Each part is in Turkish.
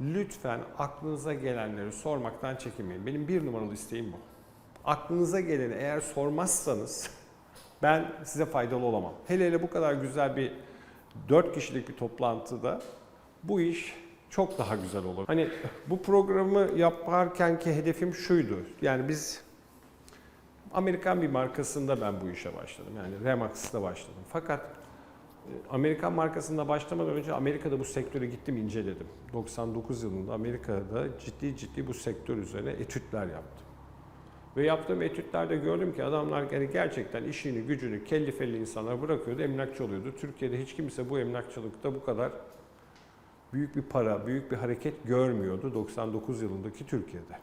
lütfen aklınıza gelenleri sormaktan çekinmeyin. Benim bir numaralı isteğim bu. Aklınıza geleni eğer sormazsanız ben size faydalı olamam. Hele hele bu kadar güzel bir 4 kişilik bir toplantıda bu iş çok daha güzel olur. Hani bu programı yaparkenki hedefim şuydu. Yani biz Amerikan bir markasında ben bu işe başladım. Yani Remax'ta başladım. Fakat Amerikan markasında başlamadan önce Amerika'da bu sektöre gittim inceledim. 99 yılında Amerika'da ciddi ciddi bu sektör üzerine etütler yaptım. Ve yaptığım etütlerde gördüm ki adamlar yani gerçekten işini, gücünü, kelli felli insanlar bırakıyordu, emlakçı oluyordu. Türkiye'de hiç kimse bu emlakçılıkta bu kadar büyük bir para, büyük bir hareket görmüyordu 99 yılındaki Türkiye'de.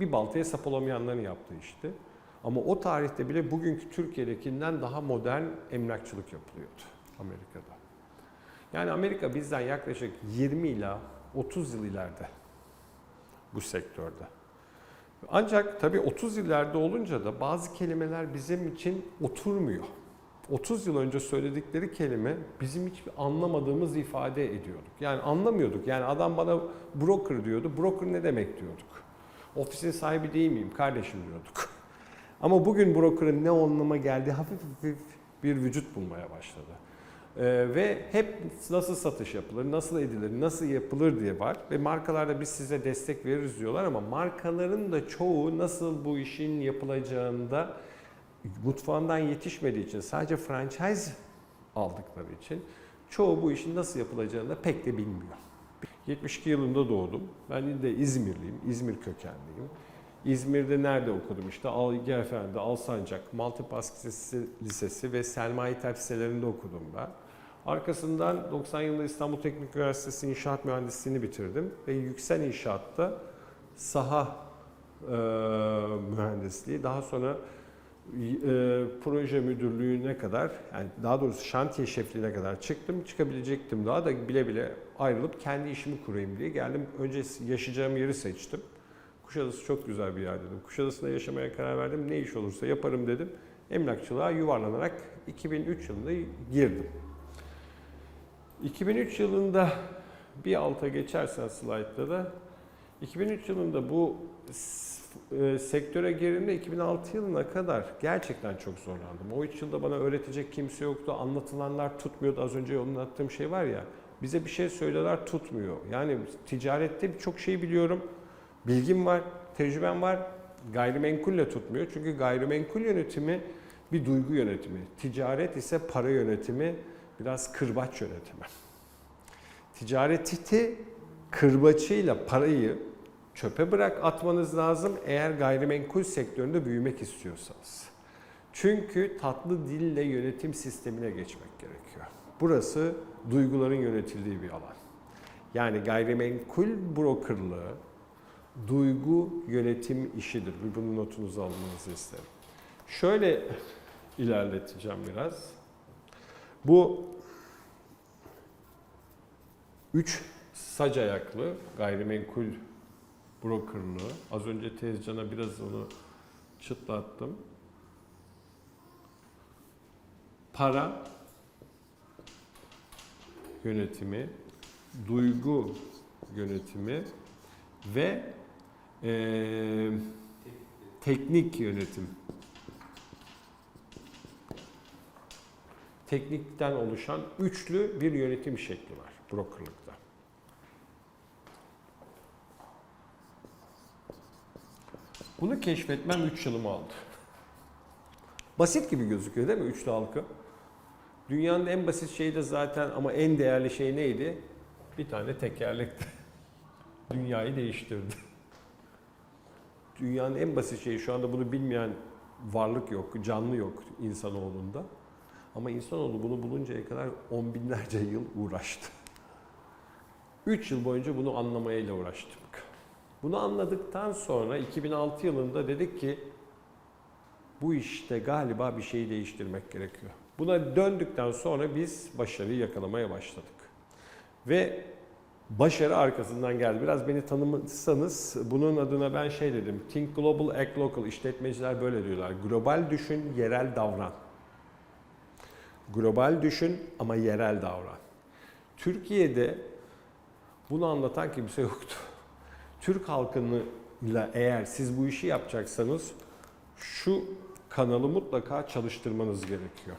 Bir baltaya sap olamayanların yaptığı işti. Ama o tarihte bile bugünkü Türkiye'dekinden daha modern emlakçılık yapılıyordu Amerika'da. Yani Amerika bizden yaklaşık 20 ila 30 yıl ileride bu sektörde. Ancak tabii 30 yıllarda olunca da bazı kelimeler bizim için oturmuyor. 30 yıl önce söyledikleri kelime bizim hiç anlamadığımız ifade ediyorduk. Yani anlamıyorduk. Yani adam bana broker diyordu. Broker ne demek diyorduk. Ofisin sahibi değil miyim kardeşim diyorduk. Ama bugün broker'ın ne anlama geldiği hafif hafif bir vücut bulmaya başladı. Ee, ve hep nasıl satış yapılır, nasıl edilir, nasıl yapılır diye var. Ve markalarda biz size destek veririz diyorlar ama markaların da çoğu nasıl bu işin yapılacağında mutfağından yetişmediği için sadece franchise aldıkları için çoğu bu işin nasıl yapılacağını da pek de bilmiyor. 72 yılında doğdum. Ben de İzmirliyim, İzmir kökenliyim. İzmir'de nerede okudum? İşte Algi Efendi, Alsancak, Maltepe Lisesi, Lisesi ve Selma liselerinde okudum ben. Arkasından 90 yılında İstanbul Teknik Üniversitesi İnşaat Mühendisliğini bitirdim ve Yüksel İnşaat'ta saha e, mühendisliği, daha sonra e, proje müdürlüğüne kadar, yani daha doğrusu şantiye şefliğine kadar çıktım. Çıkabilecektim daha da bile bile ayrılıp kendi işimi kurayım diye geldim. Önce yaşayacağım yeri seçtim. Kuşadası çok güzel bir yer dedim. Kuşadası'nda yaşamaya karar verdim. Ne iş olursa yaparım dedim. Emlakçılığa yuvarlanarak 2003 yılında girdim. 2003 yılında bir alta geçersen slaytta da 2003 yılında bu e, sektöre girdiğimde 2006 yılına kadar gerçekten çok zorlandım. O 3 yılda bana öğretecek kimse yoktu. Anlatılanlar tutmuyordu. Az önce anlattığım şey var ya. Bize bir şey söyleler tutmuyor. Yani ticarette birçok şey biliyorum. Bilgim var, tecrübem var. Gayrimenkulle tutmuyor. Çünkü gayrimenkul yönetimi bir duygu yönetimi. Ticaret ise para yönetimi, biraz kırbaç yönetimi. Ticareti kırbaçıyla parayı çöpe bırak atmanız lazım eğer gayrimenkul sektöründe büyümek istiyorsanız. Çünkü tatlı dille yönetim sistemine geçmek gerekiyor. Burası duyguların yönetildiği bir alan. Yani gayrimenkul brokerlığı duygu yönetim işidir. Bunun notunuzu almanızı isterim. Şöyle ilerleteceğim biraz. Bu üç sac ayaklı gayrimenkul brokerlığı. Az önce Tezcan'a biraz onu çıtlattım. Para yönetimi, duygu yönetimi ve eee, teknik yönetim. Teknikten oluşan üçlü bir yönetim şekli var brokerlıkta. Bunu keşfetmem 3 yılımı aldı. Basit gibi gözüküyor değil mi üçlü halka? Dünyanın en basit şeyi de zaten ama en değerli şey neydi? Bir tane tekerlekti. Dünyayı değiştirdi. Dünyanın en basit şeyi şu anda bunu bilmeyen varlık yok, canlı yok insanoğlunda. Ama insanoğlu bunu buluncaya kadar on binlerce yıl uğraştı. 3 yıl boyunca bunu anlamayla uğraştık. Bunu anladıktan sonra 2006 yılında dedik ki bu işte galiba bir şeyi değiştirmek gerekiyor. Buna döndükten sonra biz başarıyı yakalamaya başladık. Ve başarı arkasından geldi. Biraz beni tanımışsanız bunun adına ben şey dedim. Think Global, Act Local. İşletmeciler böyle diyorlar. Global düşün, yerel davran. Global düşün ama yerel davran. Türkiye'de Bunu anlatan kimse yoktu. Türk halkıyla eğer siz bu işi yapacaksanız şu kanalı mutlaka çalıştırmanız gerekiyor.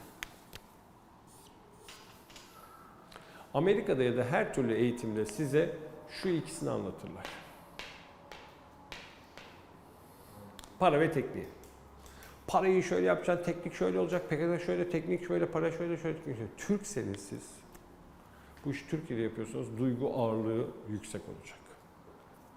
Amerika'da ya da her türlü eğitimde size şu ikisini anlatırlar. Para ve tekniği. Parayı şöyle yapacaksın, teknik şöyle olacak, PKK şöyle, teknik şöyle, para şöyle, şöyle, teknik şöyle. Türkseniz siz, bu işi Türkiye'de yapıyorsanız duygu ağırlığı yüksek olacak.